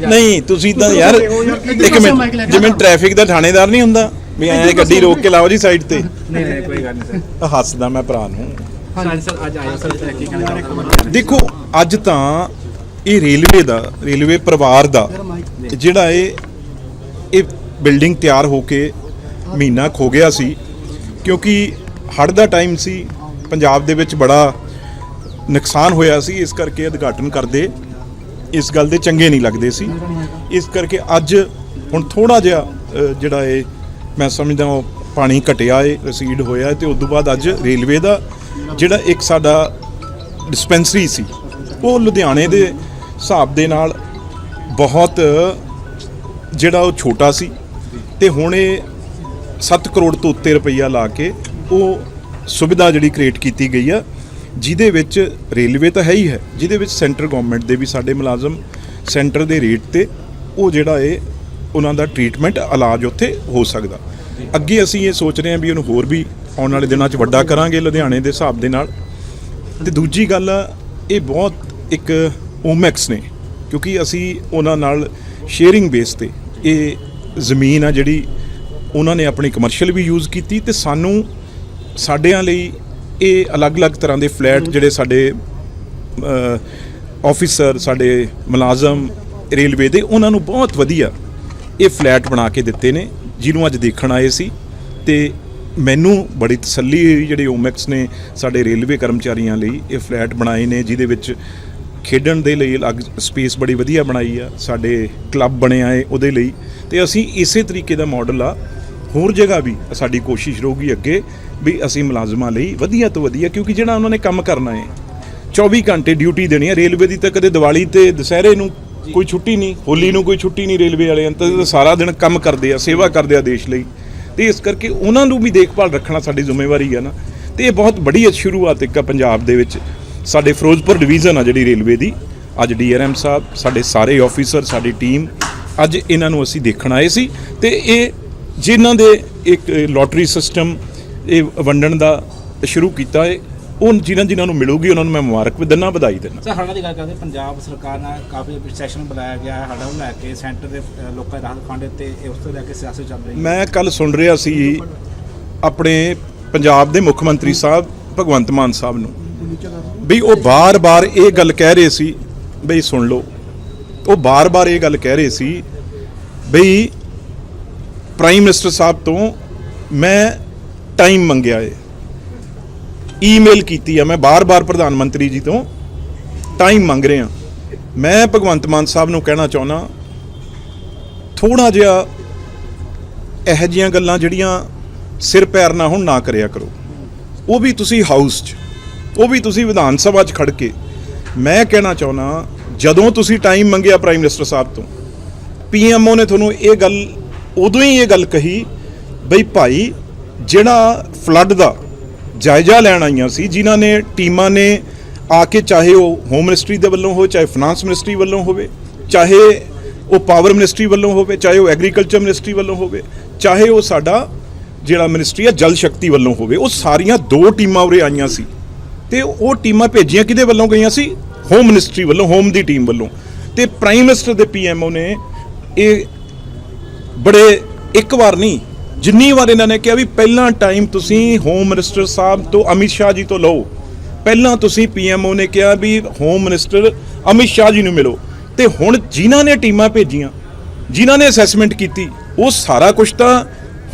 ਨਹੀਂ ਤੁਸੀਂ ਤਾਂ ਯਾਰ ਇੱਕ ਮਿੰਟ ਜਿਵੇਂ ਟ੍ਰੈਫਿਕ ਦਾ ਥਾਣੇਦਾਰ ਨਹੀਂ ਹੁੰਦਾ ਵੀ ਐਂ ਗੱਡੀ ਰੋਕ ਕੇ ਲਾਓ ਜੀ ਸਾਈਡ ਤੇ। ਨਹੀਂ ਨਹੀਂ ਕੋਈ ਗੱਲ ਨਹੀਂ ਸਰ ਹੱਸਦਾ ਮੈਂ ਭਰਾ ਨੂੰ। ਹਾਂਜੀ ਸਰ ਅੱਜ ਆਇਓ ਸਰ ਕੀ ਕਹਿਣਾ ਦੇਖੋ ਅੱਜ ਤਾਂ ਇਹ ਰੇਲਵੇ ਦਾ ਰੇਲਵੇ ਪਰਿਵਾਰ ਦਾ ਜਿਹੜਾ ਇਹ ਇਹ ਬਿਲਡਿੰਗ ਤਿਆਰ ਹੋ ਕੇ ਮਹੀਨਾ ਖੋ ਗਿਆ ਸੀ ਕਿਉਂਕਿ ਹੜ੍ਹ ਦਾ ਟਾਈਮ ਸੀ ਪੰਜਾਬ ਦੇ ਵਿੱਚ ਬੜਾ ਨੁਕਸਾਨ ਹੋਇਆ ਸੀ ਇਸ ਕਰਕੇ ਉਦਘਾਟਨ ਕਰਦੇ। ਇਸ ਗੱਲ ਦੇ ਚੰਗੇ ਨਹੀਂ ਲੱਗਦੇ ਸੀ। ਇਸ ਕਰਕੇ ਅੱਜ ਹੁਣ ਥੋੜਾ ਜਿਹਾ ਜਿਹੜਾ ਇਹ ਮੈਂ ਸਮਝਦਾ ਉਹ ਪਾਣੀ ਘਟਿਆ ਏ ਰਸੀਡ ਹੋਇਆ ਤੇ ਉਸ ਤੋਂ ਬਾਅਦ ਅੱਜ ਰੇਲਵੇ ਦਾ ਜਿਹੜਾ ਇੱਕ ਸਾਡਾ ਡਿਸਪੈਂਸਰੀ ਸੀ, ਉਹ ਲੁਧਿਆਣੇ ਦੇ ਹਿਸਾਬ ਦੇ ਨਾਲ ਬਹੁਤ, ਜਿਹੜਾ ਉਹ ਛੋਟਾ ਸੀ ਤੇ ਹੁਣ ਇਹ 7 ਕਰੋੜ ਤੋਂ ਉੱਤੇ ਰੁਪਈਆ ਲਾ ਕੇ ਉਹ ਸੁਵਿਧਾ ਜਿਹੜੀ ਕ੍ਰੀਏਟ ਕੀਤੀ ਗਈ ਆ ਜਿਹਦੇ ਵਿੱਚ ਰੇਲਵੇ ਤਾਂ ਹੈ ਹੀ ਹੈ ਜਿਹਦੇ ਵਿੱਚ ਸੈਂਟਰ ਗਵਰਨਮੈਂਟ ਦੇ ਵੀ ਸਾਡੇ ਮੁਲਾਜ਼ਮ ਸੈਂਟਰ ਦੇ ਰੇਟ ਤੇ ਉਹ ਜਿਹੜਾ ਇਹ ਉਹਨਾਂ ਦਾ ਟ੍ਰੀਟਮੈਂਟ ਇਲਾਜ ਉੱਥੇ ਹੋ ਸਕਦਾ। ਅੱਗੇ ਅਸੀਂ ਇਹ ਸੋਚ ਰਹੇ ਹਾਂ ਵੀ ਉਹਨੂੰ ਹੋਰ ਵੀ ਆਉਣ ਵਾਲੇ ਦਿਨਾਂ 'ਚ ਵੱਡਾ ਕਰਾਂਗੇ ਲੁਧਿਆਣੇ ਦੇ ਹਿਸਾਬ ਦੇ ਨਾਲ। ਤੇ ਦੂਜੀ ਗੱਲ ਆ, ਇਹ ਬਹੁਤ ਇੱਕ ਓਮੈਕਸ ਨੇ ਕਿਉਂਕਿ ਅਸੀਂ ਉਹਨਾਂ ਨਾਲ ਸ਼ੇਅਰਿੰਗ ਬੇਸ ਤੇ ਇਹ ਜ਼ਮੀਨ ਆ ਜਿਹੜੀ ਉਹਨਾਂ ਨੇ ਆਪਣੀ ਕਮਰਸ਼ੀਅਲ ਵੀ ਯੂਜ਼ ਕੀਤੀ ਤੇ ਸਾਨੂੰ ਸਾਡਿਆਂ ਲਈ ਇਹ ਅਲੱਗ-ਅਲੱਗ ਤਰ੍ਹਾਂ ਦੇ ਫਲੈਟ ਜਿਹੜੇ ਸਾਡੇ ਆਫੀਸਰ ਸਾਡੇ ਮੁਲਾਜ਼ਮ, ਰੇਲਵੇ ਦੇ, ਉਹਨਾਂ ਨੂੰ ਬਹੁਤ ਵਧੀਆ ਇਹ ਫਲੈਟ ਬਣਾ ਕੇ ਦਿੱਤੇ ਨੇ, ਜਿਹਨੂੰ ਅੱਜ ਦੇਖਣ ਆਏ ਸੀ। ਤੇ ਮੈਨੂੰ ਬੜੀ ਤਸੱਲੀ ਹੋਈ ਜਿਹੜੇ ਓਮੈਕਸ ਨੇ ਸਾਡੇ ਰੇਲਵੇ ਕਰਮਚਾਰੀਆਂ ਲਈ ਇਹ ਫਲੈਟ ਬਣਾਏ ਨੇ, ਜਿਹਦੇ ਵਿੱਚ ਖੇਡਣ ਦੇ ਲਈ ਅਲੱਗ ਸਪੇਸ ਬੜੀ ਵਧੀਆ ਬਣਾਈ ਆ, ਸਾਡੇ ਕਲੱਬ ਬਣਿਆ ਏ ਉਹਦੇ ਲਈ। ਤੇ ਅਸੀਂ ਇਸੇ ਤਰੀਕੇ ਦਾ ਮਾਡਲ ਆ ਹੋਰ ਜਗ੍ਹਾ ਵੀ ਸਾਡੀ ਕੋਸ਼ਿਸ਼ ਰਹੂਗੀ ਅੱਗੇ ਵੀ ਅਸੀਂ ਮੁਲਾਜ਼ਮਾਂ ਲਈ ਵਧੀਆ ਤੋਂ ਵਧੀਆ ਕਿਉਂਕਿ ਜਿਹੜਾ ਉਹਨਾਂ ਨੇ ਕੰਮ ਕਰਨਾ ਹੈ 24 ਘੰਟੇ ਡਿਊਟੀ ਦੇਣੀ ਹੈ ਰੇਲਵੇ ਦੀ ਤਾਂ ਕਦੇ ਦੀਵਾਲੀ ਤੇ ਦੁਸਹਿਰੇ ਨੂੰ ਕੋਈ ਛੁੱਟੀ ਨਹੀਂ ਹੋਲੀ ਨੂੰ ਕੋਈ ਛੁੱਟੀ ਨਹੀਂ ਰੇਲਵੇ ਵਾਲਿਆਂ ਤਾਂ ਸਾਰਾ ਦਿਨ ਕੰਮ ਕਰਦੇ ਆ ਸੇਵਾ ਕਰਦੇ ਆ ਦੇਸ਼ ਲਈ। ਤੇ ਇਸ ਕਰਕੇ ਉਹਨਾਂ ਨੂੰ ਵੀ ਦੇਖਭਾਲ ਰੱਖਣਾ ਸਾਡੀ ਜ਼ਿੰਮੇਵਾਰੀ ਹੈ ਨਾ। ਤੇ ਇਹ ਬਹੁਤ ਬੜੀ ਸ਼ੁਰੂਆਤ ਇੱਕ ਆ ਪੰਜਾਬ ਦੇ ਵਿੱਚ। ਸਾਡੇ ਫਿਰੋਜ਼ਪੁਰ ਡਿਵੀਜ਼ਨ ਆ ਜਿਹੜੀ ਰੇਲਵੇ ਦੀ। ਅੱਜ ਡੀਆਰਐਮ ਸਾਹਿਬ ਸਾਡੇ ਸਾਰੇ ਆਫੀਸਰ ਸਾਡੀ ਟੀਮ ਅੱਜ ਇਹਨਾਂ ਨੂੰ ਅਸੀਂ ਦੇਖਣ ਆਏ ਸੀ। ਤੇ ਇਹ ਜਿਨ੍ਹਾਂ ਦੇ ਇੱਕ ਲੋਟਰੀ ਸਿਸਟਮ ਇਹ ਵੰਡਣ ਦਾ ਸ਼ੁਰੂ ਕੀਤਾ ਹੈ ਉਹ ਜਿਨ੍ਹਾਂ ਜਿਨ੍ਹਾਂ ਨੂੰ ਮਿਲੂਗੀ ਉਹਨਾਂ ਨੂੰ ਮੈਂ ਮੁਬਾਰਕ ਵੀ ਦਿੰਦਾ ਵਧਾਈ ਦਿੰਦਾ ਸਰ ਹੜ੍ਹਾਂ ਦੀ ਗੱਲ ਕਰਦੇ ਪੰਜਾਬ ਸਰਕਾਰ ਨਾਲ ਕਾਫੀ ਸੈਸ਼ਨ ਬੁਲਾਇਆ ਗਿਆ ਹੈ ਹੜ੍ਹਾਂ ਨੂੰ ਲੈ ਕੇ ਸੈਂਟਰ ਦੇ ਲੋਕਾਂ ਦੇ ਰਾਹਤ ਫੰਡ ਤੇ ਉਸ ਤੋਂ ਲੈ ਕੇ ਸਿਆਸਤ ਚੱਲ ਰਹੀ ਹੈ। ਮੈਂ ਕੱਲ ਸੁਣ ਰਿਹਾ ਸੀ ਆਪਣੇ ਪੰਜਾਬ ਦੇ ਮੁੱਖ ਮੰਤਰੀ ਸਾਹਿਬ ਭਗਵੰਤ ਮਾਨ ਸਾਹਿਬ ਨੂੰ ਵੀ ਉਹ ਬਾਰ-ਬਾਰ ਇਹ ਗੱਲ ਕਹਿ ਰਹੇ ਸੀ ਬਈ ਸੁਣ ਲਓ ਉਹ ਬਾਰ-ਬਾਰ ਇਹ ਗੱਲ ਕਹਿ ਰਹੇ ਸੀ ਬਈ ਪ੍ਰਾਈਮ ਮਿਨਿਸਟਰ ਸਾਹਿਬ ਤੋਂ ਮੈਂ ਟਾਈਮ ਮੰਗਿਆ ਏ। ਈਮੇਲ ਕੀਤੀ ਆ ਮੈਂ ਬਾਰ-ਬਾਰ ਪ੍ਰਧਾਨ ਮੰਤਰੀ ਜੀ ਤੋਂ। ਟਾਈਮ ਮੰਗ ਰਿਹਾ। ਮੈਂ ਭਗਵੰਤ ਮਾਨ ਸਾਹਿਬ ਨੂੰ ਕਹਿਣਾ ਚਾਹੁੰਦਾ ਥੋੜਾ ਜਿਹਾ ਇਹੋ ਜਿਹੀਆਂ ਗੱਲਾਂ ਜਿਹੜੀਆਂ ਸਿਰ ਪੈਰ ਨਾ ਹੁਣ ਨਾ ਕਰਿਆ ਕਰੋ। ਉਹ ਵੀ ਤੁਸੀਂ ਹਾਊਸ 'ਚ, ਉਹ ਵੀ ਤੁਸੀਂ ਵਿਧਾਨ ਸਭਾ 'ਚ ਖੜ ਕੇ। ਮੈਂ ਕਹਿਣਾ ਚਾਹੁੰਦਾ, ਜਦੋਂ ਤੁਸੀਂ ਟਾਈਮ ਮੰਗਿਆ ਪ੍ਰਾਈਮ ਮਿਨਿਸਟਰ ਸਾਹਿਬ ਤੋਂ ਪੀਐਮਓ ਨੇ ਤੁਹਾਨੂੰ ਇਹ ਗੱਲ ਉਦੋਂ ਹੀ ਇਹ ਗੱਲ ਕਹੀ ਬਈ ਭਾਈ, ਜਿਹੜਾ ਫਲੱਡ ਦਾ ਜਾਇਜ਼ਾ ਲੈਣ ਆਈਆਂ ਸੀ, ਜਿਨ੍ਹਾਂ ਨੇ ਟੀਮਾਂ ਨੇ ਆ ਕੇ ਚਾਹੇ ਉਹ ਹੋਮ ਮਿਨਿਸਟਰੀ ਦੇ ਵੱਲੋਂ ਹੋਵੇ, ਚਾਹੇ ਫਾਈਨਾਂਸ ਮਿਨਿਸਟਰੀ ਵੱਲੋਂ ਹੋਵੇ, ਚਾਹੇ ਉਹ ਪਾਵਰ ਮਿਨਿਸਟਰੀ ਵੱਲੋਂ ਹੋਵੇ, ਚਾਹੇ ਉਹ ਐਗਰੀਕਲਚਰ ਮਿਨਿਸਟਰੀ ਵੱਲੋਂ ਹੋਵੇ, ਚਾਹੇ ਉਹ ਸਾਡਾ ਜਿਹੜਾ ਮਿਨਿਸਟਰੀ ਆ, ਜਲ ਸ਼ਕਤੀ ਵੱਲੋਂ ਹੋਵੇ, ਉਹ ਸਾਰੀਆਂ ਦੋ ਟੀਮਾਂ ਉਰੇ ਆਈਆਂ ਸੀ। ਤੇ ਉਹ ਟੀਮਾਂ ਭੇਜੀਆਂ ਕਿਹਦੇ ਵੱਲੋਂ ਗਈਆਂ ਸੀ? ਹੋਮ ਮਿਨਿਸਟਰੀ ਵੱਲੋਂ ਹੋਮ ਦੀ ਟੀਮ ਵੱਲੋਂ। ਤੇ ਪ੍ਰਾਈਮ ਮਿਨਿਸਟਰ ਦੇ ਪੀਐਮਓ ਨੇ ਇਹ ਬੜੇ ਇੱਕ ਵਾਰ ਨਹੀਂ, ਜਿੰਨੀ ਵਾਰ ਇਹਨਾਂ ਨੇ ਕਿਹਾ ਵੀ ਪਹਿਲਾਂ ਟਾਈਮ ਤੁਸੀਂ ਹੋਮ ਮਿਨਿਸਟਰ ਸਾਹਿਬ ਤੋਂ ਅਮਿਤ ਸ਼ਾਹ ਜੀ ਤੋਂ ਲਓ। ਪਹਿਲਾਂ ਤੁਸੀਂ ਪੀਐਮਓ ਨੇ ਕਿਹਾ ਵੀ ਹੋਮ ਮਿਨਿਸਟਰ ਅਮਿਤ ਸ਼ਾਹ ਜੀ ਨੂੰ ਮਿਲੋ। ਤੇ ਹੁਣ ਜਿਨ੍ਹਾਂ ਨੇ ਟੀਮਾਂ ਭੇਜੀਆਂ, ਜਿਨ੍ਹਾਂ ਨੇ ਅਸੈਸਮੈਂਟ ਕੀਤੀ, ਉਹ ਸਾਰਾ ਕੁਝ ਤਾਂ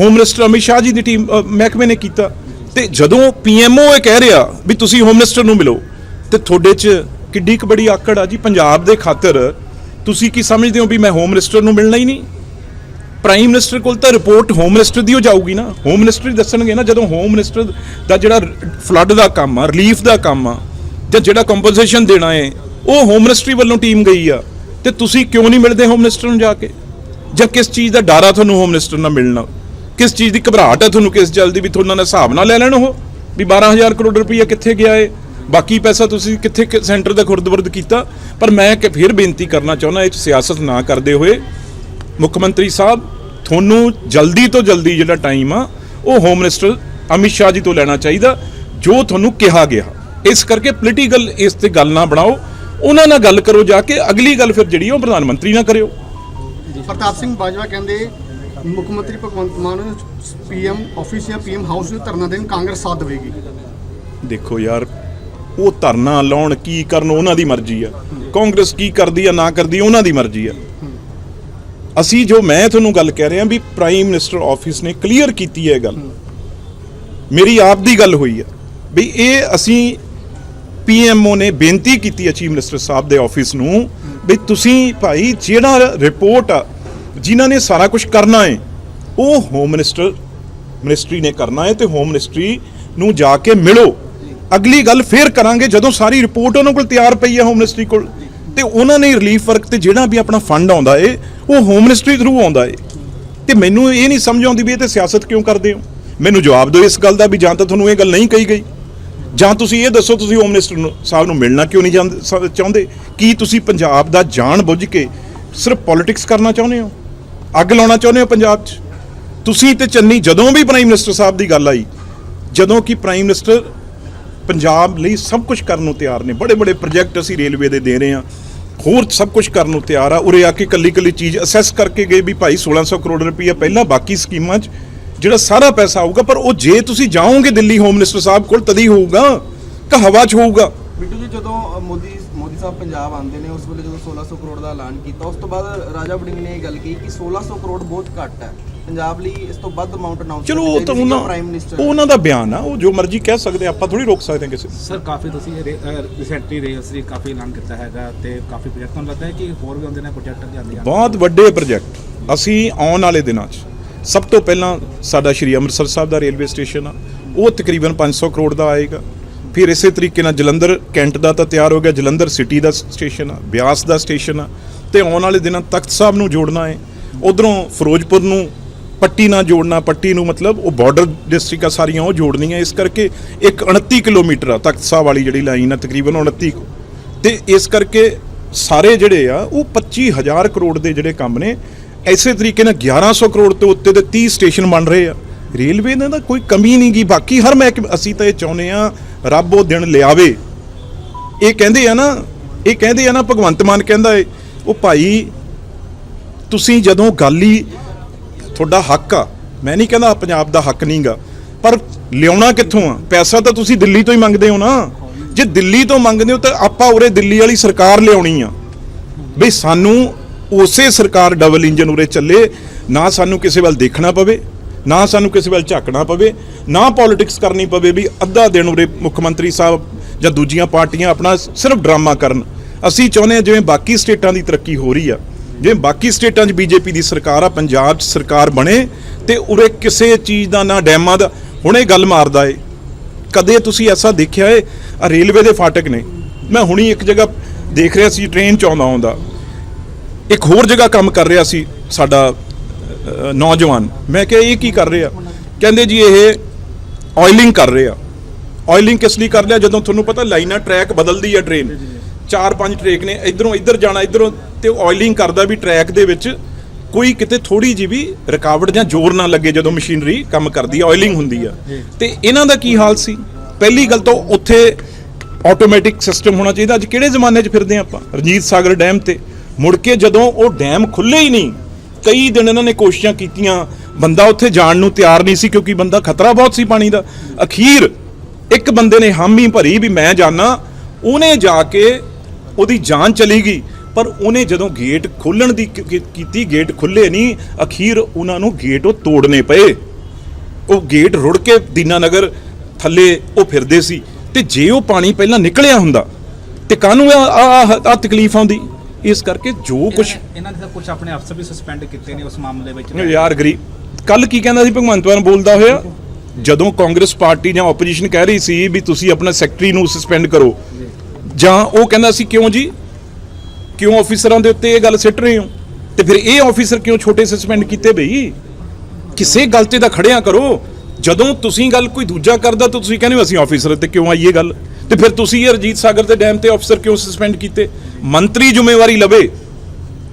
ਹੋਮ ਮਿਨਿਸਟਰ ਅਮਿਤ ਸ਼ਾਹ ਜੀ ਦੀ ਟੀਮ ਮਹਿਕਮੇ ਨੇ ਕੀਤਾ। ਤੇ ਜਦੋਂ ਪੀਐਮਓ ਇਹ ਕਹਿ ਰਿਹਾ ਵੀ ਤੁਸੀਂ ਹੋਮ ਮਿਨਿਸਟਰ ਨੂੰ ਮਿਲੋ, ਤੇ ਤੁਹਾਡੇ 'ਚ ਕਿੱਡੀ ਕੁ ਬੜੀ ਆਕੜ ਆ ਜੀ ਪੰਜਾਬ ਦੇ ਖਾਤਰ। ਤੁਸੀਂ ਕੀ ਸਮਝਦੇ ਹੋ ਵੀ ਮੈਂ ਹੋਮ ਮਿਨਿਸਟਰ ਨੂੰ ਮਿਲਣਾ ਹੀ ਨਹੀਂ? ਪ੍ਰਾਈਮ ਮਿਨਿਸਟਰ ਕੋਲ ਤਾਂ ਰਿਪੋਰਟ ਹੋਮ ਮਿਨਿਸਟਰ ਦੀ ਹੋ ਜਾਊਗੀ ਨਾ। ਹੋਮ ਮਿਨਿਸਟਰ ਹੀ ਦੱਸਣਗੇ ਨਾ, ਜਦੋਂ ਹੋਮ ਮਿਨਿਸਟਰ ਦਾ ਜਿਹੜਾ ਫਲੱਡ ਦਾ ਕੰਮ ਆ ਰਿਲੀਫ ਦਾ ਕੰਮ ਆ, ਜਾਂ ਜਿਹੜਾ ਕੰਪਨਸੇਸ਼ਨ ਦੇਣਾ ਹੈ ਉਹ ਹੋਮ ਮਿਨਿਸਟਰੀ ਵੱਲੋਂ ਟੀਮ ਗਈ ਆ। ਤੇ ਤੁਸੀਂ ਕਿਉਂ ਨਹੀਂ ਮਿਲਦੇ ਹੋਮ ਮਿਨਿਸਟਰ ਨੂੰ ਜਾ ਕੇ? ਜਾਂ ਕਿਸ ਚੀਜ਼ ਦਾ ਡਰ ਆ ਤੁਹਾਨੂੰ ਹੋਮ ਮਿਨਿਸਟਰ ਨਾਲ ਮਿਲਣਾ? ਕਿਸ ਚੀਜ਼ ਦੀ ਘਬਰਾਹਟ ਆ ਤੁਹਾਨੂੰ ਕਿਸ ਜਲਦੀ ਵੀ ਤੁਹਾਨੂੰ ਨਾਲ ਹਿਸਾਬ ਨਾਲ ਲੈ ਲੈਣ ਉਹ? ਵੀ 12000 ਕਰੋੜ ਰੁਪਈਆ ਕਿੱਥੇ ਗਿਆ ਏ? ਬਾਕੀ ਪੈਸਾ ਤੁਸੀਂ ਕਿੱਥੇ ਸੈਂਟਰ ਦਾ ਖੁਰਦਬਰਦ ਕੀਤਾ? ਪਰ ਮੈਂ ਕਿ ਫਿਰ ਬੇਨਤੀ ਕਰਨਾ ਚਾਹੁੰਦਾ, ਇਹ 'ਚ ਸਿਆਸਤ ਨਾ ਕਰਦੇ ਹੋਏ ਮੁੱਖ ਮੰਤਰੀ ਸਾਹਿਬ ਤੁਹਾਨੂੰ ਜਲਦੀ ਤੋਂ ਜਲਦੀ ਜਿਹੜਾ ਟਾਈਮ ਆ ਉਹ ਹੋਮ ਮਿਨਿਸਟਰ ਅਮਿਤ ਸ਼ਾਹ ਜੀ ਤੋਂ ਲੈਣਾ ਚਾਹੀਦਾ ਜੋ ਤੁਹਾਨੂੰ ਕਿਹਾ ਗਿਆ। ਇਸ ਕਰਕੇ ਪੋਲੀਟੀਕਲ ਇਸ ਤੇ ਗੱਲ ਨਾ ਬਣਾਓ। ਉਹਨਾਂ ਨਾਲ ਗੱਲ ਕਰੋ ਜਾ ਕੇ ਅਗਲੀ ਗੱਲ ਫਿਰ ਜਿਹੜੀ ਉਹ ਪ੍ਰਧਾਨ ਮੰਤਰੀ ਨਾਲ ਕਰਿਓ। ਪ੍ਰਤਾਪ ਸਿੰਘ ਬਾਜਵਾ ਕਹਿੰਦੇ ਮੁੱਖ ਮੰਤਰੀ ਭਗਵੰਤ ਮਾਨ ਪੀਐਮ ਆਫਿਸ ਜਾਂ ਪੀਐਮ ਹਾਊਸ ਵਿੱਚ ਧਰਨਾ ਦੇਣ ਕਾਂਗਰਸ ਸਾਥ ਦੇਵੇਗੀ। ਦੇਖੋ ਯਾਰ ਉਹ ਧਰਨਾ ਲਾਉਣ ਕੀ ਕਰਨ ਉਹਨਾਂ ਦੀ ਮਰਜ਼ੀ ਆ। ਕਾਂਗਰਸ ਕੀ ਕਰਦੀ ਆ ਨਾ ਕਰਦੀ ਉਹਨਾਂ ਦੀ ਮਰਜ਼ੀ ਆ। ਅਸੀਂ ਜੋ ਮੈਂ ਤੁਹਾਨੂੰ ਗੱਲ ਕਹਿ ਰਿਹਾ ਵੀ ਪ੍ਰਾਈਮ ਮਿਨਿਸਟਰ ਆਫਿਸ ਨੇ ਕਲੀਅਰ ਕੀਤੀ ਹੈ ਇਹ ਗੱਲ। ਮੇਰੀ ਆਪ ਦੀ ਗੱਲ ਹੋਈ ਹੈ ਵੀ ਇਹ ਅਸੀਂ ਪੀਐਮਓ ਨੇ ਬੇਨਤੀ ਕੀਤੀ ਹੈ ਚੀਫ ਮਿਨਿਸਟਰ ਸਾਹਿਬ ਦੇ ਆਫਿਸ ਨੂੰ ਵੀ ਤੁਸੀਂ ਭਾਈ ਜਿਹੜਾ ਰਿਪੋਰਟ ਆ, ਜਿਨ੍ਹਾਂ ਨੇ ਸਾਰਾ ਕੁਝ ਕਰਨਾ ਹੈ, ਉਹ ਹੋਮ ਮਿਨਿਸਟਰ ਮਿਨਿਸਟਰੀ ਨੇ ਕਰਨਾ ਹੈ ਤੇ ਹੋਮ ਮਿਨਿਸਟਰੀ ਨੂੰ ਜਾ ਕੇ ਮਿਲੋ। ਅਗਲੀ ਗੱਲ ਫੇਰ ਕਰਾਂਗੇ ਜਦੋਂ ਸਾਰੀ ਰਿਪੋਰਟ ਉਹਨਾਂ ਕੋਲ ਤਿਆਰ ਪਈ ਹੈ ਹੋਮ ਮਿਨਿਸਟਰੀ ਕੋਲ। ਤੇ ਉਹਨਾਂ ਨੇ ਰਿਲੀਫ ਵਰਕ ਤੇ ਜਿਹੜਾ ਵੀ ਆਪਣਾ ਫੰਡ ਆਉਂਦਾ ਏ, ਉਹ ਹੋਮ ਮਿਨਿਸਟਰੀ ਥਰੂ ਆਉਂਦਾ ਏ। ਤੇ ਮੈਨੂੰ ਇਹ ਨਹੀਂ ਸਮਝ ਆਉਂਦੀ ਵੀ ਇਹ ਤੇ ਸਿਆਸਤ ਕਿਉਂ ਕਰਦੇ ਹੋ? ਮੈਨੂੰ ਜਵਾਬ ਦਿਓ ਇਸ ਗੱਲ ਦਾ ਵੀ ਜਾਂ ਤਾਂ ਤੁਹਾਨੂੰ ਇਹ ਗੱਲ ਨਹੀਂ ਕਹੀ ਗਈ। ਜਾਂ ਤੁਸੀਂ ਇਹ ਦੱਸੋ ਤੁਸੀਂ ਹੋਮ ਮਿਨਿਸਟਰ ਨੂੰ ਸਾਹਿਬ ਨੂੰ ਮਿਲਣਾ ਕਿਉਂ ਨਹੀਂ ਜਾਂਦੇ- ਚਾਹੁੰਦੇ? ਕੀ ਤੁਸੀਂ ਪੰਜਾਬ ਦਾ ਜਾਣ ਬੁੱਝ ਕੇ ਸਿਰਫ ਪੋਲਿਟਿਕਸ ਕਰਨਾ ਚਾਹੁੰਦੇ ਹੋ? ਅੱਗ ਲਾਉਣਾ ਚਾਹੁੰਦੇ ਹੋ ਪੰਜਾਬ 'ਚ? ਤੁਸੀਂ ਤੇ ਚੰਨੀ ਜਦੋਂ ਵੀ ਪ੍ਰਾਈਮ ਮਿਨਿਸਟਰ ਸਾਹਿਬ ਦੀ ਗੱਲ ਆਈ, ਜਦੋਂ ਕਿ ਪ੍ਰਾਈਮ ਮਿਨਿਸਟਰ ਪੰਜਾਬ ਲਈ ਸਭ ਕੁਝ ਕਰਨ ਨੂੰ ਤਿਆਰ ਨੇ ਬੜੇ ਬੜੇ ਪ੍ਰੋਜੈਕਟ ਅਸੀਂ ਰੇਲਵੇ ਦੇ ਦੇ ਰਹੇ ਹਾਂ। ਹੋਰ ਸਭ ਕੁਝ ਕਰਨ ਨੂੰ ਤਿਆਰ ਆ। ਉਰੇ ਆ ਕੇ ਕੱਲੀ ਕੱਲੀ ਚੀਜ਼ ਅਸੈਸ ਕਰਕੇ ਗਏ ਵੀ ਭਾਈ 1600 ਕਰੋੜ ਰੁਪਈਆ ਪਹਿਲਾਂ ਬਾਕੀ ਸਕੀਮਾਂ 'ਚ ਜਿਹੜਾ ਸਾਰਾ ਪੈਸਾ ਆਊਗਾ, ਪਰ ਉਹ ਜੇ ਤੁਸੀਂ ਜਾਓਗੇ ਦਿੱਲੀ ਹੋਮ ਮਿਨਿਸਟਰ ਸਾਹਿਬ ਕੋਲ, ਤਦ ਹੀ ਹੋਊਗਾ, ਕਿ ਹਵਾ 'ਚ ਹੋਊਗਾ। ਬਿੱਟੂ ਜੀ, ਜਦੋਂ ਮੋਦੀ ਮੋਦੀ ਸਾਹਿਬ ਪੰਜਾਬ ਆਉਂਦੇ ਨੇ, ਉਸ ਵੇਲੇ ਜਦੋਂ 1600 ਕਰੋੜ ਦਾ ਐਲਾਨ ਕੀਤਾ, ਉਸ ਤੋਂ ਬਾਅਦ ਰਾਜਾ ਵੜਿੰਗ ਨੇ ਇਹ ਗੱਲ ਕਹੀ ਕਿ 1600 ਕਰੋੜ ਬਹੁਤ ਘੱਟ ਹੈ। ਪੰਜਾਬ ਲਈ ਇਸ ਤੋਂ ਵੱਧ ਅਮਾਉਂਟ ਅਨਾਉਂਸ ਚਲੋ ਉਹ ਤਾਂ ਉਹਨਾਂ ਉਹ ਉਹਨਾਂ ਦਾ ਬਿਆਨ ਆ ਉਹ ਜੋ ਮਰਜ਼ੀ ਕਹਿ ਸਕਦੇ ਆ, ਆਪਾਂ ਥੋੜੀ ਰੋਕ ਸਕਦੇ ਹਾਂ ਕਿਸੇ। ਸਰ ਕਾਫੀ ਤੁਸੀਂ ਰੀਸੈਂਟਲੀ ਰੇਲਸ ਦੀ ਕਾਫੀ ਐਲਾਨ ਕੀਤਾ ਹੈਗਾ ਤੇ ਕਾਫੀ ਪ੍ਰੋਜੈਕਟ ਤੁਹਾਨੂੰ ਲੱਗਦਾ ਹੈ ਕਿ ਹੋਰ ਵੀ ਆਉਂਦੇ ਨੇ ਪ੍ਰੋਜੈਕਟ ਜਾਂਦੇ ਆ ਬਹੁਤ ਵੱਡੇ ਪ੍ਰੋਜੈਕਟ ਅਸੀਂ ਆਉਣ ਵਾਲੇ ਦਿਨਾਂ 'ਚ ਸਭ ਤੋਂ ਪਹਿਲਾਂ ਸਾਡਾ ਸ਼੍ਰੀ ਅੰਮ੍ਰਿਤਸਰ ਸਾਹਿਬ ਦਾ ਰੇਲਵੇ ਸਟੇਸ਼ਨ ਆ ਉਹ ਤਕਰੀਬਨ 500 ਕਰੋੜ ਦਾ ਆਏਗਾ। ਫਿਰ ਇਸੇ ਤਰੀਕੇ ਨਾਲ ਜਲੰਧਰ ਕੈਂਟ ਦਾ ਤਾਂ ਤਿਆਰ ਹੋ ਗਿਆ ਜਲੰਧਰ ਸਿਟੀ ਦਾ ਸਟੇਸ਼ਨ ਆ ਬਿਆਸ ਦਾ ਸਟੇਸ਼ਨ ਆ ਤੇ ਆਉਣ ਵਾਲੇ ਦਿਨਾਂ ਤਖਤ ਸਾਹਿਬ ਨੂੰ ਜੋੜਨਾ ਹੈ। ਉਧਰੋਂ ਫਿਰੋਜ਼ਪੁਰ ਨੂੰ ਪੱਟੀ ਨਾਲ ਜੋੜਨਾ, ਪੱਟੀ ਨੂੰ ਮਤਲਬ ਉਹ ਬਾਰਡਰ ਡਿਸਟ੍ਰਿਕਟਾਂ ਸਾਰੀਆਂ ਉਹ ਜੋੜਨੀਆਂ, ਇਸ ਕਰਕੇ ਇੱਕ 29 ਕਿਲੋਮੀਟਰ ਆ ਤਖਤ ਸਾਹਿਬ ਵਾਲੀ ਜਿਹੜੀ ਲਾਈਨ ਆ, ਤਕਰੀਬਨ 29 ਕੁ। ਤੇ ਇਸ ਕਰਕੇ ਸਾਰੇ ਜਿਹੜੇ ਆ, ਉਹ 25000 ਕਰੋੜ ਦੇ ਜਿਹੜੇ ਕੰਮ ਨੇ, ਐਸੇ ਤਰੀਕੇ ਨਾਲ 1100 ਕਰੋੜ ਤੋਂ ਉੱਤੇ ਦੇ 30 ਸਟੇਸ਼ਨ ਬਣ ਰਹੇ ਆ ਰੇਲਵੇ ਨੇ ਤਾਂ ਕੋਈ ਕਮੀ ਨਹੀਂ ਗੀ, ਬਾਕੀ ਹਰ ਮਹਿਕਮੇ, ਅਸੀਂ ਤਾਂ ਇਹ ਚਾਹੁੰਦੇ ਆ ਰੱਬ ਉਹ ਦਿਨ ਲਿਆਵੇ ਇਹ ਕਹਿੰਦੇ ਆ ਨਾ, ਇਹ ਕਹਿੰਦੇ ਆ ਨਾ, ਭਗਵੰਤ ਮਾਨ ਕਹਿੰਦਾ ਏ, ਉਹ ਭਾਈ, ਤੁਸੀਂ ਜਦੋਂ ਗੱਲ ਹੀ ਤੁਹਾਡਾ ਹੱਕ ਆ। ਮੈਂ ਨਹੀਂ ਕਹਿੰਦਾ ਪੰਜਾਬ ਦਾ ਹੱਕ ਨਹੀਂਗਾ। ਪਰ ਲਿਆਉਣਾ ਕਿੱਥੋਂ ਆ? ਪੈਸਾ ਤਾਂ ਤੁਸੀਂ ਦਿੱਲੀ ਤੋਂ ਹੀ ਮੰਗਦੇ ਹੋ ਨਾ। ਜੇ ਦਿੱਲੀ ਤੋਂ ਮੰਗਦੇ ਹੋ ਤਾਂ ਆਪਾਂ ਉਰੇ ਦਿੱਲੀ ਵਾਲੀ ਸਰਕਾਰ ਲਿਆਉਣੀ ਆ। ਬਈ ਸਾਨੂੰ ਉਸੇ ਸਰਕਾਰ ਡਬਲ ਇੰਜਨ ਉਰੇ ਚੱਲੇ, ਨਾ ਸਾਨੂੰ ਕਿਸੇ ਵੱਲ ਦੇਖਣਾ ਪਵੇ, ਨਾ ਸਾਨੂੰ ਕਿਸੇ ਵੱਲ ਝਾਕਣਾ ਪਵੇ, ਨਾ ਪੋਲਿਟਿਕਸ ਕਰਨੀ ਪਵੇ ਵੀ ਅੱਧਾ ਦਿਨ ਉਰੇ ਮੁੱਖ ਮੰਤਰੀ ਸਾਹਿਬ ਜਾਂ ਦੂਜੀਆਂ ਪਾਰਟੀਆਂ ਆਪਣਾ ਸਿਰਫ ਡਰਾਮਾ ਕਰਨ। ਅਸੀਂ ਚਾਹੁੰਦੇ ਹਾਂ ਜਿਵੇਂ ਬਾਕੀ ਸਟੇਟਾਂ ਦੀ ਤਰੱਕੀ ਹੋ ਰਹੀ ਆ। ਜੇ ਬਾਕੀ ਸਟੇਟਾਂ 'ਚ ਬੀਜੇਪੀ ਦੀ ਸਰਕਾਰ ਆ, ਪੰਜਾਬ 'ਚ ਸਰਕਾਰ ਬਣੇ, ਤੇ ਉਰੇ ਕਿਸੇ ਚੀਜ਼ ਦਾ ਨਾ ਡੈਮਾਂ ਦਾ, ਹੁਣੇ ਗੱਲ ਮਾਰਦਾ ਏ। ਕਦੇ ਤੁਸੀਂ ਐਸਾ ਦੇਖਿਆ ਏ? ਆ ਰੇਲਵੇ ਦੇ ਫਾਟਕ ਨੇ। ਮੈਂ ਹੁਣੀ ਇੱਕ ਜਗ੍ਹਾ ਦੇਖ ਰਿਹਾ ਸੀ ਟ੍ਰੇਨ ਚ ਆਉਂਦਾ ਆਉਂਦਾ ਇੱਕ ਹੋਰ ਜਗ੍ਹਾ ਕੰਮ ਕਰ ਰਿਹਾ ਸੀ ਸਾਡਾ ਨੌਜਵਾਨ। ਮੈਂ ਕਿਹਾ, ਇਹ ਕੀ ਕਰ ਰਿਹਾ? ਕਹਿੰਦੇ ਜੀ, ਇਹ ਆਇਲਿੰਗ ਕਰ ਰਿਹਾ। ਆਇਲਿੰਗ ਕਿਸ ਲਈ ਕਰ ਲਿਆ ਜਦੋਂ ਤੁਹਾਨੂੰ ਪਤਾ ਲਾਈਨਾਂ ਟਰੈਕ ਬਦਲਦੀ ਹੈ ਟ੍ਰੇਨ ਚਾਰ ਪੰਜ ਟਰੈਕ ਨੇ, ਇਧਰੋਂ ਇੱਧਰ ਜਾਣਾ, ਇਧਰੋਂ ਤੇ ਆਇਲਿੰਗ ਕਰਦਾ ਵੀ ਟਰੈਕ ਦੇ ਵਿੱਚ ਕੋਈ ਕਿਤੇ ਥੋੜੀ ਜਿਹੀ ਵੀ ਰੁਕਾਵਟ ਜਾਂ ਜ਼ੋਰ ਨਾ ਲੱਗੇ ਜਦੋਂ ਮਸ਼ੀਨਰੀ ਕੰਮ ਕਰਦੀ ਹੈ ਆਇਲਿੰਗ ਹੁੰਦੀ ਆ। ਤੇ ਇਹਨਾਂ ਦਾ ਕੀ ਹਾਲ ਸੀ? ਪਹਿਲੀ ਗੱਲ ਤਾਂ ਉੱਥੇ ਆਟੋਮੈਟਿਕ ਸਿਸਟਮ ਹੋਣਾ ਚਾਹੀਦਾ। ਅੱਜ ਕਿਹੜੇ ਜ਼ਮਾਨੇ 'ਚ ਫਿਰਦੇ ਆਪਾਂ? ਰਣਜੀਤ ਸਾਗਰ ਡੈਮ ਤੇ। ਮੁੜ ਕੇ ਜਦੋਂ ਉਹ ਡੈਮ ਖੁੱਲੇ ਹੀ ਨਹੀਂ ਕਈ ਦਿਨ ਇਹਨਾਂ ਨੇ ਕੋਸ਼ਿਸ਼ਾਂ ਕੀਤੀਆਂ। ਬੰਦਾ ਉੱਥੇ ਜਾਣ ਨੂੰ ਤਿਆਰ ਨਹੀਂ ਸੀ ਕਿਉਂਕਿ ਬੰਦਾ ਖਤਰਾ ਬਹੁਤ ਸੀ ਪਾਣੀ ਦਾ। ਅਖੀਰ ਇੱਕ ਬੰਦੇ ਨੇ ਹਾਮੀ ਭਰੀ ਵੀ ਮੈਂ ਜਾਣਾ ਉਹਨੇ ਜਾ ਕੇ ਉਹਦੀ ਜਾਨ ਚਲੀ ਗਈ। ਪਰ ਉਹਨੇ ਜਦੋਂ ਗੇਟ ਖੋਲਣ ਦੀ ਕੀਤੀ ਗੇਟ ਖੁੱਲੇ ਨਹੀਂ ਅਖੀਰ ਉਹਨਾਂ ਨੂੰ ਗੇਟ ਉਹ ਤੋੜਨੇ ਪਏ। ਉਹ ਗੇਟ ਰੁੜ ਕੇ ਦੀਨਾਨਗਰ ਥੱਲੇ ਉਹ ਫਿਰਦੇ ਸੀ ਤੇ ਜੇ ਉਹ ਪਾਣੀ ਪਹਿਲਾਂ ਨਿਕਲਿਆ ਹੁੰਦਾ ਤੇ ਕਾਹਨੂੰ ਆ ਆ ਤਕਲੀਫ ਆਉਂਦੀ? ਇਸ ਕਰਕੇ ਜੋ ਕੁਝ ਇਹਨਾਂ- ਤਾਂ ਕੁਝ ਆਪਣੇ ਅਫਸਰ ਵੀ ਸਸਪੈਂਡ ਕੀਤੇ ਨੇ ਉਸ ਮਾਮਲੇ ਵਿੱਚ। ਯਾਰ ਗਰੀ ਕੱਲ ਕੀ ਕਹਿੰਦਾ ਸੀ ਭਗਵੰਤ ਮਾਨ? ਬੋਲਦਾ ਹੋਇਆ ਜਦੋਂ ਕਾਂਗਰਸ ਪਾਰਟੀ ਜਾਂ ਆਪੋਜੀਸ਼ਨ ਕਹਿ ਰਹੀ ਸੀ ਵੀ ਤੁਸੀਂ ਆਪਣਾ ਸੈਕਟਰੀ ਨੂੰ ਸਸਪੈਂਡ ਕਰੋ ਜਾਂ ਉਹ ਕਹਿੰਦਾ ਸੀ ਕਿਉਂ ਜੀ? ਕਿਉਂ ਆਫੀਸਰਾਂ ਦੇ ਉੱਤੇ ਇਹ ਗੱਲ ਸਿੱਟ ਰਹੇ ਹੋ? ਤੇ ਫਿਰ ਇਹ ਆਫੀਸਰ ਕਿਉਂ ਛੋਟੇ ਸਸਪੈਂਡ ਕੀਤੇ ਬਈ? ਕਿਸੇ ਗੱਲ ਤੇ ਤਾਂ ਖੜਿਆ ਕਰੋ। ਜਦੋਂ ਤੁਸੀਂ ਗੱਲ ਕੋਈ ਦੂਜਾ ਕਰਦਾ ਤਾਂ ਤੁਸੀਂ ਕਹਿੰਦੇ ਹੋ ਅਸੀਂ ਆਫੀਸਰ ਤੇ ਕਿਉਂ ਆਈਏ ਗੱਲ? ਤੇ ਫਿਰ ਤੁਸੀਂ ਇਹ ਰਜੀਤ ਸਾਗਰ ਦੇ ਡੈਮ ਤੇ ਆਫੀਸਰ ਕਿਉਂ ਸਸਪੈਂਡ ਕੀਤੇ? ਮੰਤਰੀ ਜ਼ਿੰਮੇਵਾਰੀ ਲਵੇ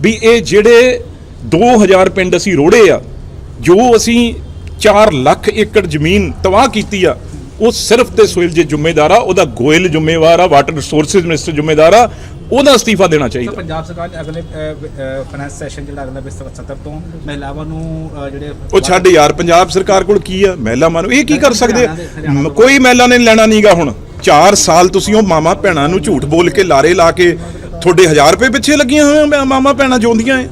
ਵੀ ਇਹ ਜਿਹੜੇ 2000 ਪਿੰਡ ਅਸੀਂ ਰੋੜੇ ਆ, ਜੋ ਅਸੀਂ 4 ਲੱਖ ਏਕੜ ਜ਼ਮੀਨ ਤਬਾਹ ਕੀਤੀ ਆ, ਉਹ ਸਿਰਫ ਤੇ ਸੋਇਲ ਜੇ ਜ਼ਿੰਮੇਦਾਰ ਆ, ਉਹਦਾ ਗੋਇਲ ਜ਼ਿੰਮੇਵਾਰ ਆ ਵਾਟਰ ਰਿਸੋਰਸਸ ਮਿਨਿਸਟਰ ਜ਼ਿੰਮੇਦਾਰ ਆ ਉਹਦਾ ਅਸਤੀਫਾ ਦੇਣਾ ਚਾਹੀਦਾ। ਪੰਜਾਬ ਸਰਕਾਰ ਨੇ ਅਗਲੇ ਫਾਈਨੈਂਸ ਸੈਸ਼ਨ ਜਿਹੜਾ ਅਗਲਾ 2077 ਤੋਂ ਮਹਿਲਾਵਾਂ ਨੂੰ ਜਿਹੜੇ ਉਹ ਛੱਡ ਯਾਰ ਪੰਜਾਬ ਸਰਕਾਰ ਕੋਲ ਕੀ ਆ? ਮਹਿਲਾ ਮਾਨੂੰ ਇਹ ਕੀ ਕਰ ਸਕਦੇ ਕੋਈ ਮਹਿਲਾ ਨੇ ਲੈਣਾ ਨਹੀਂਗਾ ਹੁਣ। 4 ਸਾਲ ਤੁਸੀਂ ਉਹ ਮਾਮਾ ਭੈਣਾਂ ਨੂੰ ਝੂਠ ਬੋਲ ਕੇ ਲਾਰੇ ਲਾ ਕੇ ਤੁਹਾਡੇ 1000 ਰੁਪਏ ਪਿੱਛੇ ਲੱਗੀਆਂ ਹੋਈਆਂ ਮਾ- ਮਾਮਾ ਭੈਣਾਂ ਜਿਉਂਦੀਆਂ ਐ।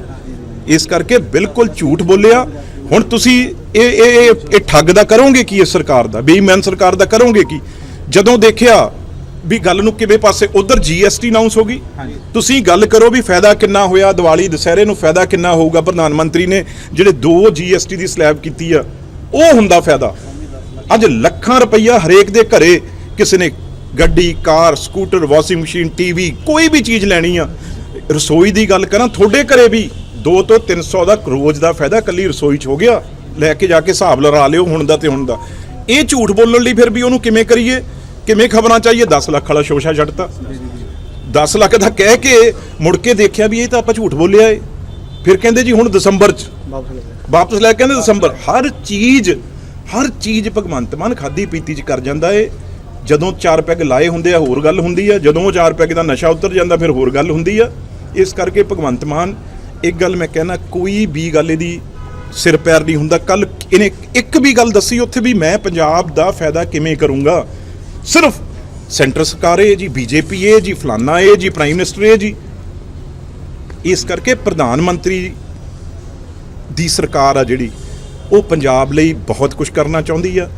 ਇਸ ਕਰਕੇ ਬਿਲਕੁਲ ਝੂਠ ਬੋਲਿਆ। ਹੁਣ ਤੁਸੀਂ ਇਹ ਇਹ ਇਹ- ਇਹ ਠੱਗ ਦਾ ਕਰੋਗੇ ਕੀ ਇਸ ਸਰਕਾਰ ਦਾ? ਬੇਈਮਾਨ ਸਰਕਾਰ ਦਾ ਕਰੋਗੇ ਕੀ? ਜਦੋਂ ਦੇਖਿਆ ਵੀ ਗੱਲ ਨੂੰ ਕਿਵੇਂ ਪਾਸੇ ਉਧਰ ਜੀਐਸਟੀ ਅਨਾਉਂਸ ਹੋ ਗਈ। ਤੁਸੀਂ ਗੱਲ ਕਰੋ ਵੀ ਫਾਇਦਾ ਕਿੰਨਾ ਹੋਇਆ ਦੀਵਾਲੀ ਦੁਸਹਿਰੇ ਨੂੰ ਫਾਇਦਾ ਕਿੰਨਾ ਹੋਊਗਾ ਪ੍ਰਧਾਨ ਮੰਤਰੀ ਨੇ ਜਿਹੜੇ ਦੋ ਜੀਐਸਟੀ ਦੀ ਸਲੈਬ ਕੀਤੀ ਆ ਉਹ ਹੁੰਦਾ ਫਾਇਦਾ। ਅੱਜ ਲੱਖਾਂ ਰੁਪਈਆ ਹਰੇਕ ਦੇ ਘਰੇ ਕਿਸੇ ਨੇ ਗੱਡੀ car scooter washing machine TV ਕੋਈ ਵੀ ਚੀਜ਼ ਲੈਣੀ ਆ। ਰਸੋਈ ਦੀ ਗੱਲ ਕਰਾਂ ਤੁਹਾਡੇ ਘਰੇ ਵੀ 2 ਤੋਂ 300 ਦਾ ਰੋਜ਼ ਦਾ ਫਾਇਦਾ ਕੱਲੀ ਰਸੋਈ 'ਚ ਹੋ ਗਿਆ। ਲੈ ਕੇ ਜਾ ਕੇ ਹਿਸਾਬ ਲਗਾ ਲਿਓ ਹੁਣ ਦਾ ਤੇ ਹੁਣ ਦਾ। ਇਹ ਝੂਠ ਬੋਲਣ ਲਈ ਫਿਰ ਵੀ ਉਹਨੂੰ ਕਿਵੇਂ ਕਰੀਏ? ਕਿਵੇਂ ਖਬਰਾਂ ਚਾਹੀਏ? 10 ਲੱਖ ਵਾਲਾ ਸ਼ੋਸ਼ਾ ਛੱਡਤਾ। 10 ਲੱਖ ਦਾ ਕਹਿ ਕੇ ਮੁੜ ਕੇ ਦੇਖਿਆ ਵੀ ਇਹ ਤਾਂ ਆਪਾਂ ਝੂਠ ਬੋਲਿਆ ਏ। ਫਿਰ ਕਹਿੰਦੇ ਜੀ ਹੁਣ ਦਸੰਬਰ ਚ। ਵਾਪਸ ਲੈ ਕੇ ਕਹਿੰਦੇ ਦਸੰਬਰ। ਹਰ ਚੀਜ਼ ਹਰ ਚੀਜ਼ ਭਗਵੰਤ ਮਾਨ ਖਾਦੀ ਪੀਤੀ ਚ ਕਰ ਜਾਂਦਾ ਏ। ਜਦੋਂ ਚਾਰ ਪੈਗ ਲਾਏ ਹੁੰਦੇ ਆ ਹੋਰ ਗੱਲ ਹੁੰਦੀ ਆ। ਜਦੋਂ ਚਾਰ ਪੈਗ ਦਾ ਨਸ਼ਾ ਉਤਰ ਜਾਂਦਾ ਫਿਰ ਹੋਰ ਗੱਲ ਹੁੰਦੀ ਆ। ਇਸ ਕਰਕੇ ਭਗਵੰਤ ਮਾਨ ਇੱਕ ਗੱਲ ਮੈਂ ਕਹਿਣਾ ਕੋਈ ਵੀ ਗੱਲ ਇਹਦੀ ਸਿਰ ਪੈਰ ਨਹੀਂ ਹੁੰਦਾ। ਕੱਲ ਇਹਨੇ ਇੱਕ ਵੀ ਗੱਲ ਦੱਸੀ ਉੱਥੇ ਵੀ ਮੈਂ ਪੰਜਾਬ ਦਾ ਫਾਇਦਾ ਕਿਵੇਂ ਕਰੂੰਗਾ? ਸਿਰਫ ਸੈਂਟਰ ਸਰਕਾਰ ਹੈ ਜੀ, ਬੀਜੇਪੀ ਹੈ ਜੀ, ਫਲਾਨਾ ਹੈ ਜੀ, ਪ੍ਰਾਈਮ ਮਿਨਿਸਟਰ ਹੈ ਜੀ। ਇਸ ਕਰਕੇ ਪ੍ਰਧਾਨ ਮੰਤਰੀ ਦੀ ਸਰਕਾਰ ਆ ਜਿਹੜੀ, ਉਹ ਪੰਜਾਬ ਲਈ ਬਹੁਤ ਕੁਝ ਕਰਨਾ ਚਾਹੁੰਦੀ ਆ।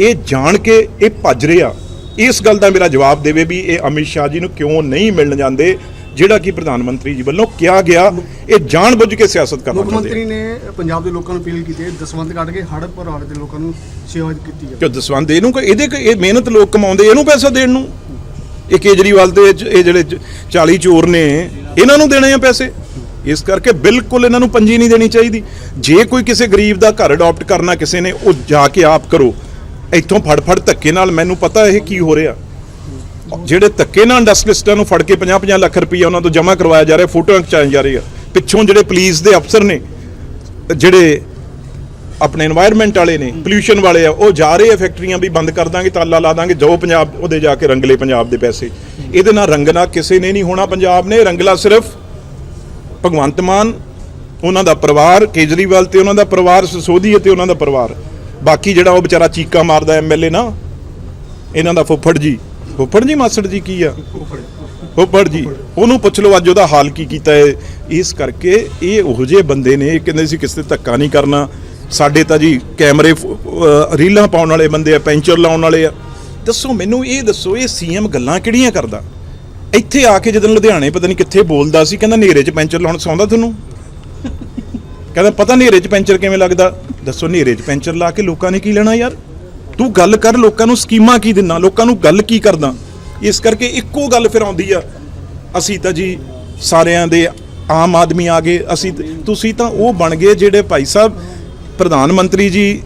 ਇਹ ਜਾਣ ਕੇ ਇਹ ਭੱਜ ਰਿਹਾ ਇਸ ਗੱਲ ਦਾ ਮੇਰਾ ਜਵਾਬ ਦੇਵੇ ਵੀ ਇਹ ਅਮਿਤ ਸ਼ਾਹ ਜੀ ਨੂੰ ਕਿਉਂ ਨਹੀਂ ਮਿਲਣ ਜਾਂਦੇ? ਜਿਹੜਾ ਕਿ ਪ੍ਰਧਾਨ ਮੰਤਰੀ ਜੀ ਵੱਲੋਂ ਕਿਹਾ ਗਿਆ ਇਹ ਜਾਣ ਬੁੱਝ ਕੇ ਸਿਆਸਤ ਕਰਨਾ ਮੁੱਖ ਚਾਹੁੰਦੇ ਮੰਤਰੀ ਨੇ ਪੰਜਾਬ ਦੇ ਲੋਕਾਂ ਨੂੰ ਅਪੀਲ ਕੀਤੀ ਹੈ ਕੱਢ ਕੇ ਹੜ੍ਹ ਪ੍ਰਭਾਵਿਤ ਦੇ ਲੋਕਾਂ ਨੂੰ ਸੇਵਾ ਕੀਤੀ ਹੈ ਕਿ ਦਸਵੰਦ ਇਹਨੂੰ ਕੋਈ ਇਹਦੇ ਕੋਈ- ਇਹ ਮਿਹਨਤ ਲੋਕ ਕਮਾਉਂਦੇ ਇਹਨੂੰ ਪੈਸਾ ਦੇਣ ਨੂੰ? ਇਹ ਕੇਜਰੀਵਾਲ ਦੇ ਚ- ਇਹ ਜਿਹੜੇ ਚ- 40 ਚੋਰ ਨੇ ਇਹਨਾਂ ਨੂੰ ਦੇਣੇ ਆ ਪੈਸੇ। ਇਸ ਕਰਕੇ ਬਿਲਕੁਲ ਇਹਨਾਂ ਨੂੰ ਪੰਜੀ ਨਹੀਂ ਦੇਣੀ ਚਾਹੀਦੀ। ਜੇ ਕੋਈ ਕਿਸੇ ਗਰੀਬ ਦਾ ਘਰ ਅਡਾਪਟ ਕਰਨਾ ਕਿਸੇ ਨੇ ਉਹ ਜਾ ਕੇ ਆਪ ਕਰੋ। ਇੱਥੋਂ ਫੜ ਫੜ ਧੱਕੇ ਨਾਲ ਮੈਨੂੰ ਪਤਾ ਇਹ ਕੀ ਹੋ ਰਿਹਾ। ਜਿਹੜੇ ਧੱਕੇ ਨਾਲ ਇੰਡਸਟਰੀਸਟਾਂ ਨੂੰ ਫੜ ਕੇ 50-50 ਲੱਖ ਰੁਪਏ ਉਹਨਾਂ ਤੋਂ ਜਮ੍ਹਾਂ ਕਰਵਾਇਆ ਜਾ ਰਿਹਾ ਫੋਟੋਆਂ ਖਿਚਾਈਆਂ ਜਾ ਰਹੀਆਂ। ਪਿੱਛੋਂ ਜਿਹੜੇ ਪੁਲਿਸ ਦੇ ਅਫਸਰ ਨੇ ਜਿਹੜੇ ਆਪਣੇ এনवायरमेंट ਵਾਲੇ ਨੇ ਪੋਲੂਸ਼ਨ ਵਾਲੇ ਆ ਉਹ ਜਾ ਰਹੇ ਆ ਫੈਕਟਰੀਆਂ ਵੀ ਬੰਦ ਕਰ ਦਾਂਗੇ ਤਾਲਾ ਲਾ ਦਾਂਗੇ ਜੋ ਪੰਜਾਬ ਉਹਦੇ ਜਾ ਕੇ ਰੰਗਲੇ ਪੰਜਾਬ ਦੇ ਪੈਸੇ। ਇਹਦੇ ਨਾਲ ਰੰਗਣਾ ਕਿਸੇ ਨੇ ਨਹੀਂ ਹੋਣਾ ਪੰਜਾਬ ਨੇ ਰੰਗਲਾ ਸਿਰਫ ਭਗਵੰਤ ਮਾਨ ਉਹਨਾਂ ਦਾ ਪਰਿਵਾਰ ਕੇਜਰੀਵਾਲ ਤੇ ਉਹਨਾਂ ਦਾ ਪਰਿਵਾਰ ਸਸੋਧੀ ਤੇ ਉਹਨਾਂ ਦਾ ਪਰਿਵਾਰ। ਬਾਕੀ ਜਿਹੜਾ ਉਹ ਵਿਚਾਰਾ ਚੀਕਾ ਮਾਰਦਾ ਐਮਐਲਏ ਨਾ ਇਹਨਾਂ ਦਾ ਫੁੱਫੜ ਜੀ ਫੁੱਫੜ ਜੀ, ਮਾਸੜ ਜੀ ਕੀ ਆ? ਫੁੱਫੜ ਜੀ, ਉਹਨੂੰ ਪੁੱਛ ਲਓ ਅੱਜ ਉਹਦਾ ਹਾਲ ਕੀ ਕੀਤਾ ਹੈ ਇਸ ਕਰਕੇ ਇਹ ਉਹੋ ਜਿਹੇ ਬੰਦੇ ਨੇ, ਇਹ ਕਹਿੰਦੇ ਸੀ ਕਿਸੇ ਤੇ ਧੱਕਾ ਨਹੀਂ ਕਰਨਾ। ਸਾਡੇ ਤਾਂ ਜੀ ਕੈਮਰੇ ਰੀਲਾਂ ਪਾਉਣ ਵਾਲੇ ਬੰਦੇ ਆ, ਪੈਂਚਰ ਲਾਉਣ ਵਾਲੇ ਆ। ਦੱਸੋ ਮੈਨੂੰ ਇਹ ਦੱਸੋ, ਇਹ ਸੀਐਮ ਗੱਲਾਂ ਕਿਹੜੀਆਂ ਕਰਦਾ? ਇੱਥੇ ਆ ਕੇ ਜਦੋਂ ਲੁਧਿਆਣੇ ਪਤਾ ਨਹੀਂ ਕਿੱਥੇ ਬੋਲਦਾ ਸੀ, ਕਹਿੰਦਾ ਨੇਰੇ 'ਚ ਪੈਂਚਰ ਲਾਉਣ ਸੌਂਦਾ ਤੁਹਾਨੂੰ? ਕਹਿੰਦਾ ਪਤਾ ਨੇਰੇ 'ਚ ਪੈਂਚਰ ਕਿਵੇਂ ਲੱਗਦਾ? ਦੱਸੋ ਨੇਰੇ 'ਚ ਪੈਂਚਰ ਲਾ ਕੇ ਲੋਕਾਂ ਨੇ ਕੀ ਲੈਣਾ ਯਾਰ? ਤੂੰ ਗੱਲ ਕਰ, ਲੋਕਾਂ ਨੂੰ ਸਕੀਮਾਂ ਕੀ ਦਿੰਨਾ ਲੋਕਾਂ ਨੂੰ ਗੱਲ ਕੀ ਕਰਦਾ? ਇਸ ਕਰਕੇ ਇੱਕੋ ਗੱਲ ਫਿਰ ਆਉਂਦੀ ਆ, ਅਸੀਂ ਤਾਂ ਜੀ ਸਾਰਿਆਂ ਦੇ ਆਮ ਆਦਮੀ ਆ ਗਏ, ਅਸੀਂ ਤੁਸੀਂ ਤਾਂ ਉਹ ਬਣ ਗਏ ਜਿਹੜੇ ਭਾਈ ਸਾਹਿਬ ਪ੍ਰਧਾਨ ਮੰਤਰੀ ਜੀ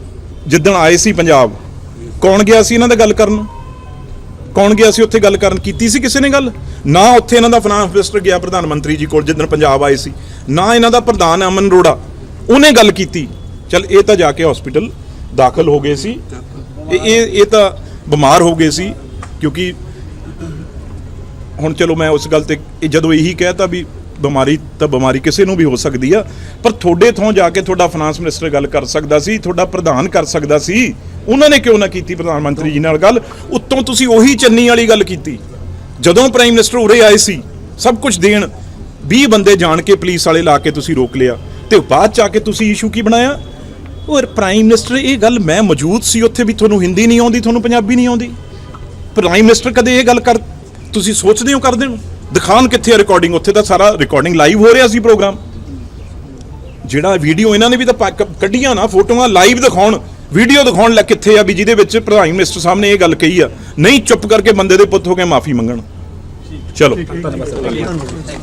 ਜਿੱਦਣ ਆਏ ਸੀ ਪੰਜਾਬ, ਕੌਣ ਗਿਆ ਸੀ ਇਹਨਾਂ ਦਾ ਗੱਲ ਕਰਨ? ਕੌਣ ਗਿਆ ਸੀ ਉੱਥੇ ਗੱਲ ਕਰਨ? ਕੀਤੀ ਸੀ ਕਿਸੇ ਨੇ ਗੱਲ? ਨਾ ਉੱਥੇ ਇਹਨਾਂ ਦਾ ਫਾਈਨਾਂਸ ਮਿਨਿਸਟਰ ਗਿਆ ਪ੍ਰਧਾਨ ਮੰਤਰੀ ਜੀ ਕੋਲ ਜਿੱਦਣ ਪੰਜਾਬ ਆਏ ਸੀ, ਨਾ ਇਹਨਾਂ ਦਾ ਪ੍ਰਧਾਨ ਅਮਨ ਅਰੋੜਾ, ਉਹਨੇ ਗੱਲ ਕੀਤੀ। ਚਲ ਇਹ ਤਾਂ ਜਾ ਕੇ ਹਸਪੀਟਲ ਦਾਖਲ ਹੋ ਗਏ ਸੀ। ਇਹ ਇਹ ਇਹ ਤਾਂ ਬਿਮਾਰ ਹੋ ਗਏ ਸੀ, ਕਿਉਂਕਿ ਹੁਣ ਚਲੋ ਮੈਂ ਉਸ ਗੱਲ ਤੇ ਇਹ ਜਦੋਂ ਇਹੀ ਕਹਿਤਾ ਵੀ ਬਿਮਾਰੀ ਤਾਂ ਬਿਮਾਰੀ ਕਿਸੇ ਨੂੰ ਵੀ ਹੋ ਸਕਦੀ ਆ, ਪਰ ਤੁਹਾਡੇ ਥੋਂ ਜਾ ਕੇ ਤੁਹਾਡਾ ਫਾਈਨਾਂਸ ਮਿਨਿਸਟਰ ਗੱਲ ਕਰ ਸਕਦਾ ਸੀ, ਤੁਹਾਡਾ ਪ੍ਰਧਾਨ ਕਰ ਸਕਦਾ ਸੀ, ਉਹਨਾਂ ਨੇ ਕਿਉਂ ਨਾ ਕੀਤੀ ਪ੍ਰਧਾਨ ਮੰਤਰੀ ਜੀ ਨਾਲ ਗੱਲ? ਉੱਤੋਂ ਤੁਸੀਂ ਉਹੀ ਚੰਨੀ ਵਾਲੀ ਗੱਲ ਕੀਤੀ। ਜਦੋਂ ਪ੍ਰਾਈਮ ਮਿਨਿਸਟਰ ਉਰੇ ਆਏ ਸੀ, ਸਭ ਕੁਝ ਦੇਣ 20 ਬੰਦੇ ਜਾਣ ਕੇ ਪੁਲਿਸ ਵਾਲੇ ਲਾ ਕੇ ਤੁਸੀਂ ਰੋਕ ਲਿਆ, ਤੇ ਬਾਅਦ ਚ ਆ ਕੇ ਤੁਸੀਂ ਇਸ਼ੂ ਕੀ ਬਣਾਇਆ? ਔਰ ਪ੍ਰਾਈਮ ਮਿਨਿਸਟਰ ਇਹ ਗੱਲ ਮੈਂ ਮੌਜੂਦ ਸੀ, ਉੱਥੇ ਵੀ ਤੁਹਾਨੂੰ ਹਿੰਦੀ ਨਹੀਂ ਆਉਂਦੀ, ਤੁਹਾਨੂੰ ਪੰਜਾਬੀ ਨਹੀਂ ਆਉਂਦੀ। ਪ੍ਰਾਈਮ ਮਿਨਿਸਟਰ ਕਦੇ ਇਹ ਗੱਲ ਕਰ, ਤੁਸੀਂ ਸੋਚਦੇ ਹੋ ਕਰਦੇ ਹੋ? ਦਿਖਾਣ ਕਿੱਥੇ ਰਿਕਾਰਡਿੰਗ ਉੱਥੇ ਤਾਂ ਸਾਰਾ ਰਿਕਾਰਡਿੰਗ ਲਾਈਵ ਹੋ ਰਿਹਾ ਸੀ ਪ੍ਰੋਗਰਾਮ ਜਿਹੜਾ ਵੀਡੀਓ ਇਹਨਾਂ ਨੇ ਵੀ ਤਾਂ ਪਾ- ਕੱਢੀਆਂ ਨਾ ਫੋਟੋਆਂ ਲਾਈਵ ਦਿਖਾਉਣ। ਵੀਡੀਓ ਦਿਖਾਉਣ ਲੈ ਕਿੱਥੇ ਆ ਵੀ ਜਿਹਦੇ ਵਿੱਚ ਪ੍ਰਧਾਨ ਮਿਨਿਸਟਰ ਨੇ ਇਹ ਗੱਲ ਕਹੀ ਆ। ਨਹੀਂ ਚੁੱਪ ਕਰਕੇ ਬੰਦੇ ਦੇ ਪੁੱਤ ਹੋ ਕੇ ਮਾਫੀ ਮੰਗਣ। ਚਲੋ। ਧੰਨਵਾਦ